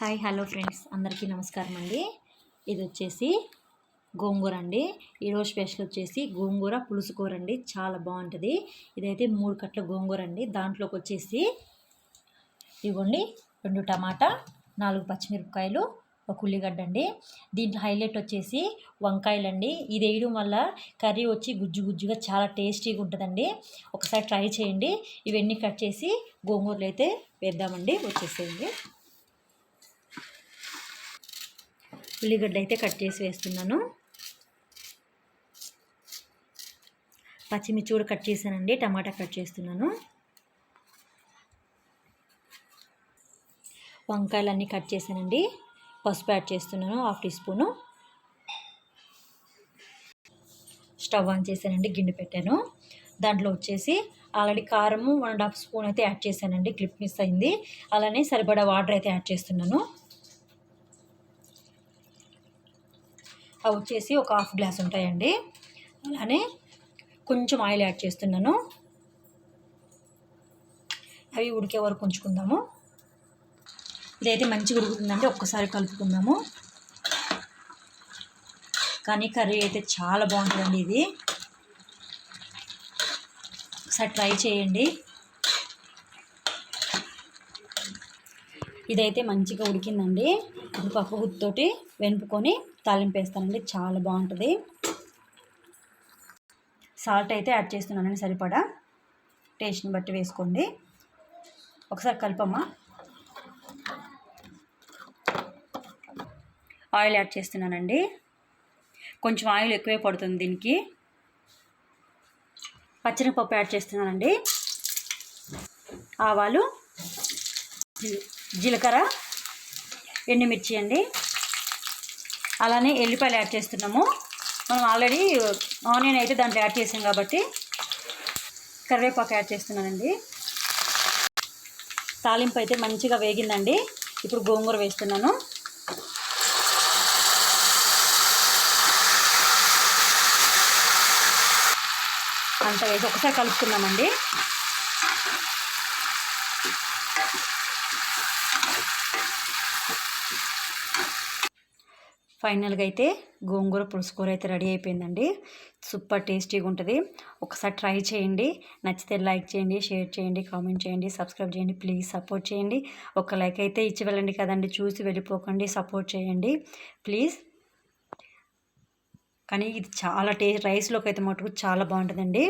Hi hello friends. అందరికీ నమస్కారం అండి. ఇది వచ్చేసి గోంగూర అండి. ఈరోజు స్పెషల్ వచ్చేసి గోంగూర పులుసు కూర అండి. చాలా బాగుంటుంది. ఇదైతే మూడు కట్ల గోంగూర అండి. దాంట్లోకి వచ్చేసి ఇవ్వండి రెండు టమాటా నాలుగు పచ్చిమిరపకాయలు ఒక ఉల్లిగడ్డ అండి. దీంట్లో హైలైట్ వచ్చేసి వంకాయలండి. ఇది వేయడం వల్ల కర్రీ వచ్చి గుజ్జు గుజ్జుగా చాలా టేస్టీగా ఉంటుందండి. ఒకసారి ట్రై చేయండి. ఇవన్నీ కట్ చేసి గోంగూరలు అయితే వేద్దామండి. వచ్చేసేయండి. ఉల్లిగడ్డ అయితే కట్ చేసి వేస్తున్నాను. పచ్చిమిర్చి కూడా కట్ చేశానండి టమాటా కట్ చేస్తున్నాను. వంకాయలన్నీ కట్ చేశానండి పసుపు యాడ్ చేస్తున్నాను half tea spoon. Stove on చేశానండి గిన్నె పెట్టాను. దాంట్లో వచ్చేసి ఆల్రెడీ కారము వన్ అండ్ హాఫ్ స్పూన్ అయితే యాడ్ చేశానండి క్లిప్ మిస్ అయింది. అలానే సరిపడా వాటర్ అయితే యాడ్ చేస్తున్నాను. అవి వచ్చేసి ఒక హాఫ్ గ్లాస్ ఉంటాయండి. అలానే కొంచెం ఆయిల్ యాడ్ చేస్తున్నాను. అవి ఉడికే వరకు ఉంచుకుందాము. ఇదైతే మంచిగా ఉడుకుతుందండి ఒక్కసారి కలుపుకుందాము. కానీ కర్రీ అయితే చాలా బాగుంటుందండి ఇది. ఒకసారి ట్రై చేయండి. ఇదైతే మంచిగా ఉడికిందండి. ఇప్పుడు పప్పు గుత్తోటి వెనుపుకొని తాలింపు వేస్తానండి చాలా బాగుంటుంది. సాల్ట్ అయితే యాడ్ చేస్తున్నానండి సరిపడా. టేస్ట్ని బట్టి వేసుకోండి. ఒకసారి కలపమ్మా ఆయిల్ యాడ్ చేస్తున్నానండి. కొంచెం ఆయిల్ ఎక్కువే పడుతుంది దీనికి. పచ్చనిపప్పు యాడ్ చేస్తున్నానండి. ఆవాలు జీలకర్ర ఎండుమిర్చి అండి. అలానే ఎల్లిపాయలు యాడ్ చేస్తున్నాము. మనం ఆల్రెడీ ఆనియన్ అయితే దాంట్లో యాడ్ చేసాం కాబట్టి కరివేపాకు యాడ్ చేస్తున్నానండి. తాలింపు అయితే మంచిగా వేగిందండి. ఇప్పుడు గోంగూర వేస్తున్నాను. అంత వేసి ఒకసారి కలుపుతున్నామండి ఫైనల్గా అయితే గోంగూర పులుసుకూర అయితే రెడీ అయిపోయిందండి. సూపర్ టేస్టీగా ఉంటుంది ఒకసారి ట్రై చేయండి. నచ్చితే లైక్ చేయండి షేర్ చేయండి కామెంట్ చేయండి సబ్స్క్రైబ్ చేయండి ప్లీజ్ సపోర్ట్ చేయండి. ఒక లైక్ అయితే ఇచ్చి వెళ్ళండి కదండి చూసి వెళ్ళిపోకండి సపోర్ట్ చేయండి. ప్లీజ్. కానీ ఇది చాలా టే రైస్లోకి అయితే మటుకు చాలా బాగుంటుందండి.